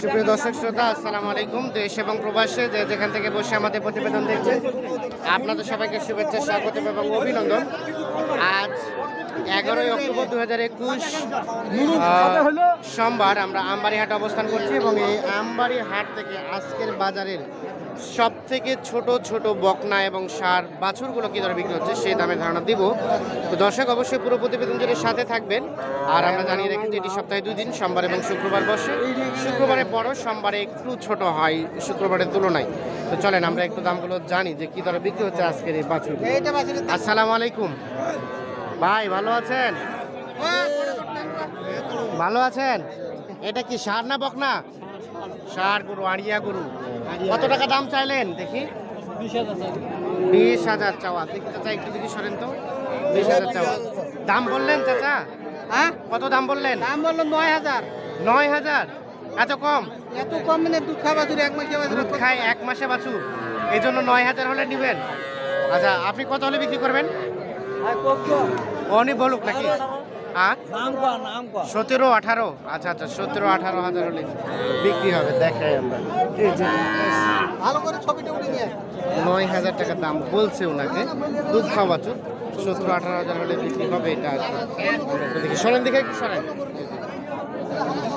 সুপ্রিয় দর্শক শ্রোতা, আসসালামু আলাইকুম। দেশ এবং প্রবাসে যে যেখান থেকে বসে আমাদের প্রতিবেদন দেখছেন, আপনাদের সবাইকে শুভেচ্ছা, স্বাগত এবং অভিনন্দন। আজ এগারোই অক্টোবর দু হাজার একুশ সোমবার আমরা আমবাড়ি হাট অবস্থান করছি এবং এই আমবাড়ি হাট থেকে আজকের বাজারের সব থেকে ছোট ছোট বকনা এবং সার বাছুরগুলো কী দরে বিক্রি হচ্ছে সেই দামে ধারণা দিব। তো দর্শক অবশ্যই পুরো প্রতিবেদন জুড়ে সাথে থাকবেন। আর আমরা জানিয়ে রাখি যে এটি সপ্তাহে দুই দিন সোমবার এবং শুক্রবার বসে। শুক্রবারে বড় সোমবারে একটু ছোট হয় শুক্রবারের তুলনায়। তো চলেন আমরা একটু দামগুলো জানি যে কী দরে বিক্রি হচ্ছে আজকের এই বাছুর আসসালামু আলাইকুম। ভাই ভালো আছেন? ভালো আছেন? এটা কি সার না বকনা? সার গরু আড়িয়া গরু। কত টাকা দাম চাইলেন? দেখি। বিশ হাজার চাওয়া। দেখি চাচা একটু দেখি সরেন তো। বিশ হাজার চাওয়া। দাম বললেন চাচা? হ্যাঁ? কত দাম বললেন? দাম বলল নয় হাজার। নয় হাজার? এত কম? এত কম মানে দুধ খাওয়া দুধ এক মাসে দুধ খায় এক মাসে বাছু এই জন্য নয় হাজার হলে নেবেন। আচ্ছা আপনি কত হলে বিক্রি করবেন? অনি বলুক নাকি। হ্যাঁ? সতেরো আঠারো? আচ্ছা আচ্ছা সতেরো আঠারো হাজার হলে বিক্রি হবে দেখাই আমরা। ভালো করে ছবিটা উঠে নিয়ে নয় হাজার টাকা দাম বলছে ওনাকে। দুধ খাওয়া বাছুর সতেরো আঠারো হাজার হলে বিক্রি হবে এটা দেখি সরেন দিকে একটু সরেন।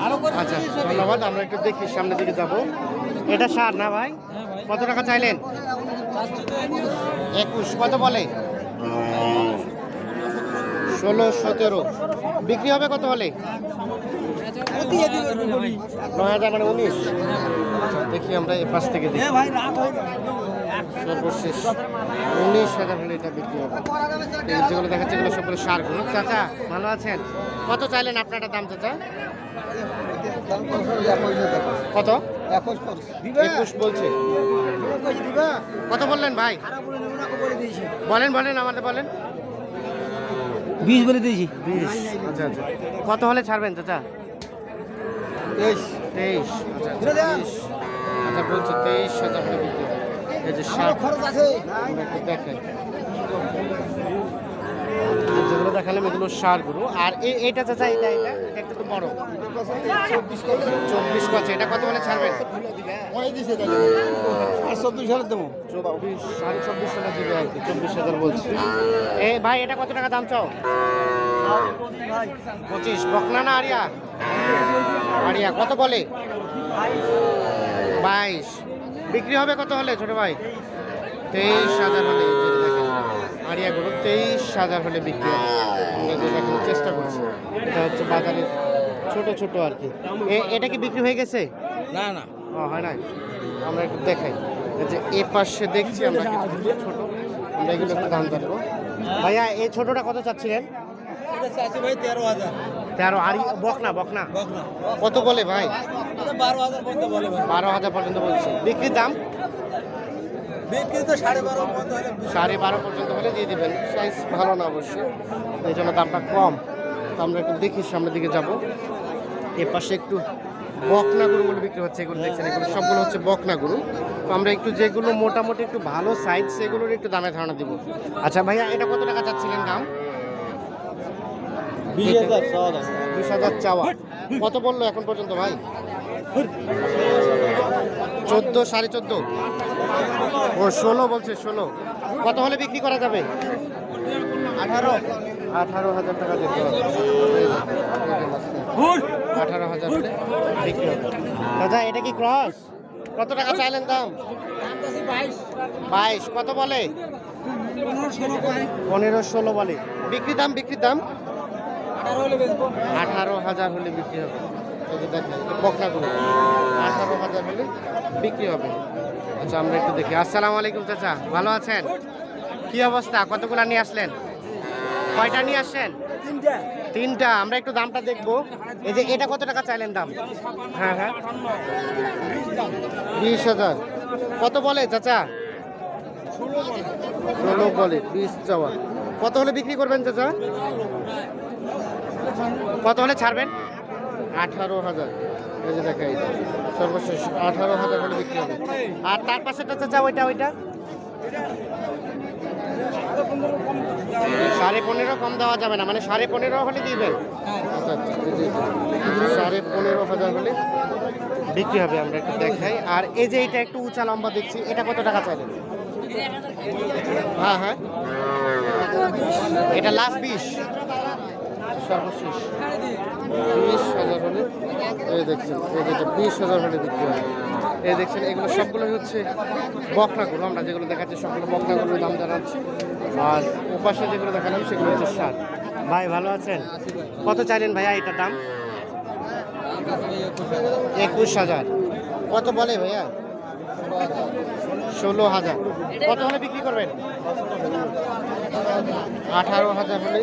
ভালো আচ্ছা ধন্যবাদ আমরা একটু দেখি সামনের দিকে যাব। এটা সার না ভাই? কত টাকা চাইলেন? একুশ কত বলে? ষোলো, সতেরো। বিক্রি হবে কত হলে? নয় হাজার মানে উনিশ। দেখি আমরা এ পাশ থেকে দেখি। সর্বশেষ উনিশ হাজার হলে এটা বিক্রি হবে। যেগুলো দেখাচ্ছে এগুলো সবগুলো সারগুলো চাচা, ভালো আছেন? কত চাইলেন আপনারটা দাম, চাচা? কত? একুশ বলছে। কত বললেন ভাই? বলেন বলেন, আমাদের বলেন। বিশ বলে দিয়েছি। আচ্ছা আচ্ছা। কত হলে ছাড়বেন চাচা? তেইশ। তেইশ। আচ্ছা আচ্ছা আচ্ছা বলছে তেইশ হাজার এই যে ষাট খরচ আছে। আমরা আর যেগুলো দেখালাম এগুলো সারগুলো আর এ- এটা চাচা এটা এটা এটা একটু তো বড়। চব্বিশ কছে এটা কত হলে ছাড়বেন? আর চব্বিশ হাজার দেবো। চব্বিশ সাড়ে চব্বিশ টাকা দিবে আর কি চব্বিশ হাজার বলছি। এ ভাই এটা কত টাকা দাম চাও? পঁচিশ। বকনা না আরিয়া? আরিয়া কত বলে? বাইশ। বিক্রি হবে কত হলে ছোট ভাই? তেইশ হাজার হলে আরিয়া গরু তেইশ হাজার হলে বিক্রি হবে। আমরা চেষ্টা করছি। এটা হচ্ছে বাজারের ছোট ছোট আর কি। এ- এটা কি বিক্রি হয়ে গেছে? না না। ও হয় না আমরা একটু দেখাই। যে এ পাশে দেখছি আমরা কিছু ছোট আমরা এগুলো একটু দাম জানব ভাইয়া এই ছোটটা কত চাচ্ছিলেন? চাচ্ছি ভাই তেরো হাজার। তেরো বকনা বকনা? বকনা। কত বলে ভাই? বারো হাজার পর্যন্ত বলে বারো হাজার পর্যন্ত বলছে। বিক্রির দাম? বিক্রি তো সাড়ে বারো পর্যন্ত সাড়ে বারো পর্যন্ত হলে দিয়ে দিবেন। সাইজ ভালো না অবশ্যই। এই জন্য দামটা কম। তো আমরা একটু দেখি সামনের দিকে যাব। এ পাশে একটু বকনা গরুগুলো বিক্রি হচ্ছে এগুলো দেখছেন এগুলো সবগুলো হচ্ছে বকনা গরু তো আমরা একটু যেগুলো মোটামুটি একটু ভালো সাইজ সেগুলোর একটু দামে ধারণা দিব। আচ্ছা ভাইয়া এটা কত টাকা চাচ্ছিলেন দাম। বিশ হাজার চাওয়া। কত বলল এখন পর্যন্ত ভাই? চোদ্দ সাড়ে চোদ্দ? ও ষোলো বলছে ষোলো। কত হলে বিক্রি করা যাবে? আঠারো। আঠারো হাজার টাকা দিতে হবে। আঠারো হাজার বিক্রি হবে। দাদা এটা কি ক্রস? কত টাকা চাইলেন দাম? বাইশ। কত বলে? পনেরো ষোলো বলে। বিক্রি দাম বিক্রির দাম? আঠারো হাজার হলে বিক্রি হবে। বকনা গরু আঠারো হাজার হলে বিক্রি হবে। আচ্ছা আমরা একটু দেখি। আসসালামু আলাইকুম চাচা। ভালো আছেন? কি অবস্থা? কতগুলা নিয়ে আসলেন? কয়টা নিয়ে আসছেন? তিনটা। আমরা একটু দামটা দেখব। এই যে এটা কত টাকা চাইলেন দাম? হ্যাঁ হ্যাঁ। বিশ হাজার। কত বলে চাচা? ষোলো বলে। বিশ চাওয়া কত হলে বিক্রি করবেন চাচা? কত হলে ছাড়বেন? আঠারো হাজার। এই যে দেখাই সর্বশেষ আঠারো হাজার হলে বিক্রি হবে। আর তার পাশেটা চাচা ওইটা ওইটা? সাড়ে পনেরো কম দেওয়া যাবে না মানে সাড়ে পনেরো হলে দিবেন। আচ্ছা আচ্ছা এটা। সাড়ে পনেরো হাজার হলে বিক্রি হবে আমরা একটু দেখাই। আর এই যে এটা একটু উঁচা লম্বা দেখছি এটা কত টাকা চাইলেন? হ্যাঁ হ্যাঁ। এটা লাস্ট বিশ। সর্বশেষ। বিশ হাজার হলে এই দেখছেন এই যেটা বিশ হাজার হলে বিক্রি হয়। এই দেখছেন এগুলো সবগুলো হচ্ছে বকনাগুলো আমরা যেগুলো দেখাচ্ছি সবগুলো বকনাগুলোর দাম জানাচ্ছি। আর ওপাশে যেগুলো দেখালাম সেগুলো হচ্ছে সার। ভাই ভালো আছেন? কত চাইলেন ভাইয়া এটার দাম? একুশ হাজার। কত বলে ভাইয়া? ষোলো হাজার। কত হলে বিক্রি করবেন? আঠারো হাজার হলে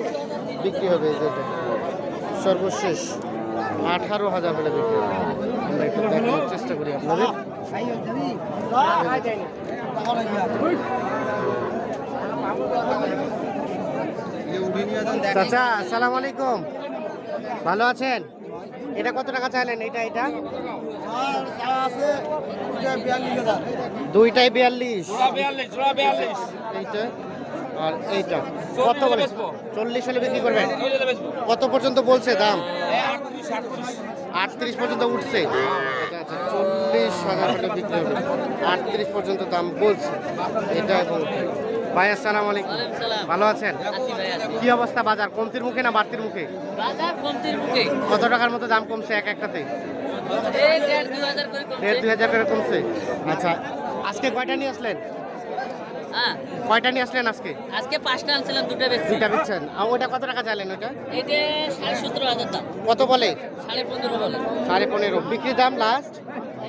বিক্রি হবে এই যেটা। সর্বশেষ আঠারো হাজার হলে বিক্রি হবে। আমরা একটু দেখানোর চেষ্টা করি আপনাদের। চাচা আসসালামু আলাইকুম। ভালো আছেন? এটা কত টাকা চাইলেন? এটা এটা দুইটাই বিয়াল্লিশ। এইটা? আর এইটা। কত বলে চল্লিশ হলে বিক্রি করবেন? কত পর্যন্ত বলছে দাম? আটত্রিশ পর্যন্ত উঠছে? আচ্ছা আচ্ছা চল্লিশ হাজার হলে বিক্রি হবে। আটত্রিশ পর্যন্ত দাম বলছে। এটা এবং ভাই আসসালামু আলাইকুম। ভালো আছেন? আছি কি অবস্থা বাজার? কমতির মুখে না বাড়তির মুখে? বাজার কমতির মুখে। কত টাকার মতো দাম কমছে এক একটাতে? দেড় দুই হাজার করে কমছে। আচ্ছা আজকে কয়টা নিয়ে আসলেন? কয়টা নিয়ে আসলেন আজকে? আজকে পাঁচটা আনছিলাম দুটো বেশি দুইটা দিচ্ছেন আর ওটা কত টাকা চাইলেন ওটা এটা সাড়ে সতেরো হাজার দাম। কত বলে? সাড়ে পনেরো বলে। সাড়ে পনেরো। বিক্রি দাম লাস্ট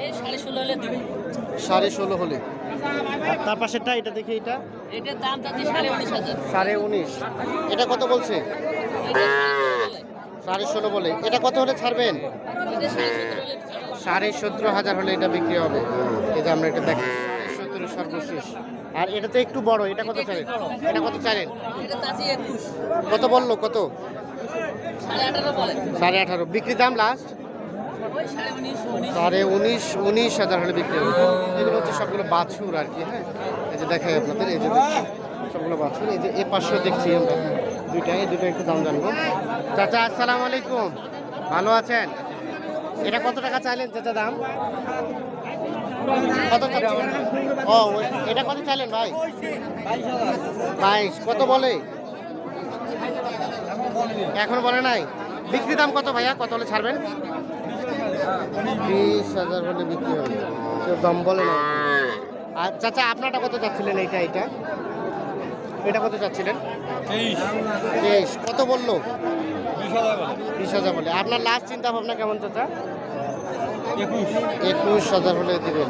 এই সাড়ে ষোলো হলে দিবে সাড়ে ষোলো হলে। আর তার পাশেরটা এটা দেখি এটা? এটার দাম চাচ্ছি সাড়ে উনিশ হাজার। সাড়ে উনিশ। এটা কত বলছে? সাড়ে ষোলো বলে। এটা কত হলে ছাড়বেন? সাড়ে সতেরো হাজার হলে এটা বিক্রি হবে। এই যে আমরা এটা দেখি সর্বশেষ। আর এটা তো একটু বড় এটা কত চাইলেন এটা কত চাইলেন কত বলল কত? সাড়ে আঠারো বিক্রি দাম লাস্ট সাড়ে উনিশ উনিশ। হাজার হলে বিক্রি হবে। এগুলো হচ্ছে সবগুলো বাছুর আর কি হ্যাঁ? এই যে দেখাই আপনাদের এই যে সবগুলো বাছুর। এই যে এ পাশেও দেখছি আমরা দুইটা এই দুটো একটু দাম জানব। চাচা আসসালামু আলাইকুম। ভালো আছেন? এটা কত টাকা চাইলেন চাচা দাম? কত? ও এটা কত চাইলেন ভাই? বাইশ কত বলে? এখন বলে নাই? বিক্রি দাম কত ভাইয়া? কত হলে ছাড়বেন? বিশ হাজার হলে বিক্রি হবে। কেউ দাম বলে না। আর চাচা আপনারটা কত চাচ্ছিলেন এইটা এইটা? এটা কত চাচ্ছিলেন? তেইশ। কত বলল? বিশ হাজার বলে। আপনার লাস্ট চিন্তা ভাবনা কেমন চাচা? একুশ হাজার হলে দেবেন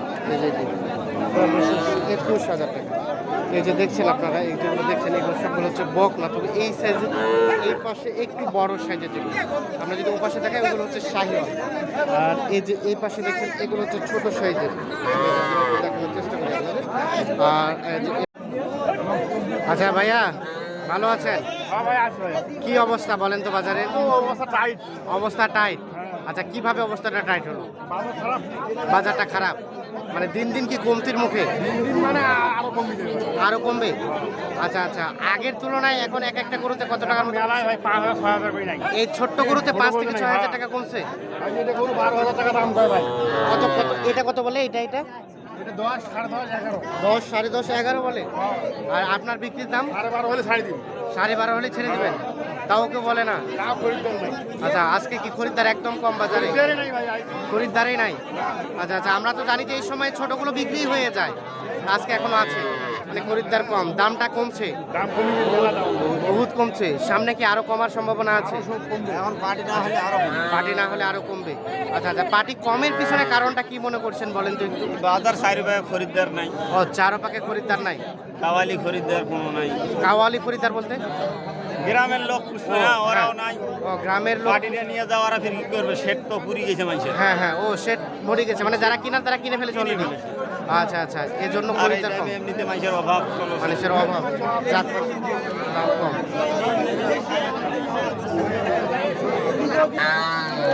একুশ হাজার টাকা। এই যে দেখছেন আপনারা এই যেগুলো দেখছেন এগুলো সবগুলো হচ্ছে বক না তবে এই সাইজের এই পাশে একটু বড় সাইজের যেগুলো। আমরা যদি ও পাশে দেখাই ওগুলো হচ্ছে শাহিওয়াল। আর এই যে এই পাশে দেখছেন এগুলো হচ্ছে ছোট সাইজের দেখানোর চেষ্টা করি আর আচ্ছা ভাইয়া ভালো আছেন? কি অবস্থা বলেন তো বাজারে অবস্থা টাইট অবস্থা টাইট আচ্ছা কীভাবে অবস্থাটা টাইট হলো? বাজারটা খারাপ? মানে দিন দিন কি কমতির মুখে? মানে আরও কমবে? আরও কমবে আচ্ছা আচ্ছা আগের তুলনায় এখন এক একটা গরুতে কত টাকার মতো মেলায় পাঁচ হাজার ছয় হাজার করে এই ছোট্ট গরুতে পাঁচ থেকে ছয় হাজার টাকা কমছে? আমি এটা বারো হাজার টাকা দাম করে ভাই। কত কত এটা কত বলে? এটা এটা? দশ সাড়ে দশ এগারো। বলে? আর আপনার বিক্রির দাম? সাড়ে বারো হলে সাড়ে দিন। সাড়ে বারো হলে ছেড়ে দিবেন। তাও কেউ বলে না? আচ্ছা আজকে কি খরিদ্দার একদম কম বাজারে? খরিদ্দারই নাই? আচ্ছা আচ্ছা আমরা তো জানি যে এই সময় ছোটগুলো বিক্রি হয়ে যায়। আজকে এখনও আছে। মানে খরিদ্দার কম দামটা কমছে? দাম কমে বহুত কমছে সামনে কি আরও কমার সম্ভাবনা আছে? এখন পার্টি না হলে আরও পার্টি না হলে আরও কমবে। আচ্ছা আচ্ছা পার্টি কমের পিছনে কারণটা কি মনে করছেন বলেন তো একটু? বাজার চারি ভাই খরিদ্দার নাই। ও চারপাকে খরিদ্দার নাই? কাওয়ালি খরিদ্দার কোনো নাই। কাওয়ালি খরিদ্দার বলতে? গ্রামের লোক পুষবে না ওরাও নাই। ও গ্রামের লোক পার্টিটা নিয়ে যাওয়া ওরা ফির কি করবে সেট তো পুরি গেছে মানুষের। হ্যাঁ হ্যাঁ ও সেট ভরে গেছে মানে যারা কিনার তারা কিনে ফেলেছে অলরেডি আচ্ছা আচ্ছা এই জন্য খরিদ্দার কম। এমনিতে মানুষের অভাব চলো মানুষের অভাব। দাম কম।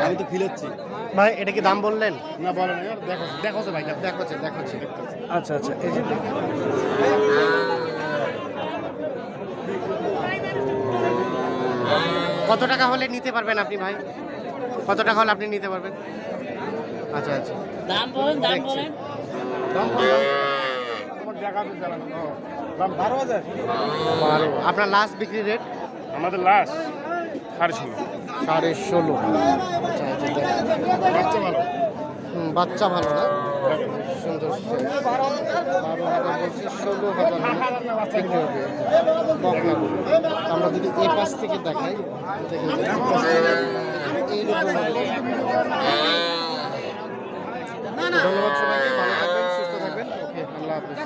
আমি তো ফিল হচ্ছি। ভাই এটা কি দাম বললেন? না বলে না দেখো দেখো তো ভাই দেখো দেখাচ্ছে দেখাচ্ছে। আচ্ছা আচ্ছা এই যে কত টাকা হলে নিতে পারবেন আপনি ভাই? কত টাকা হলে আপনি নিতে পারবেন? আচ্ছা আচ্ছা। দাম বলেন দাম। বলেন। বারো হাজার? বারো। আপনার লাস্ট বিক্রি রেট আমাদের লাস্ট সাড়ে ষোলো। সাড়ে ষোলো। আচ্ছা আচ্ছা বাচ্চা ভালো। হুম, বাচ্চা ভালো না? সুন্দর বারো হাজার বলছে ষোলো হাজার বিক্রি হবে বকনাগুলো। আমরা যদি এই পাশ থেকে দেখাই এইরকম ধন্যবাদ সবাইকে ভালো থাকবেন সুস্থ থাকবেন। ওকে আল্লাহ হাফিজ।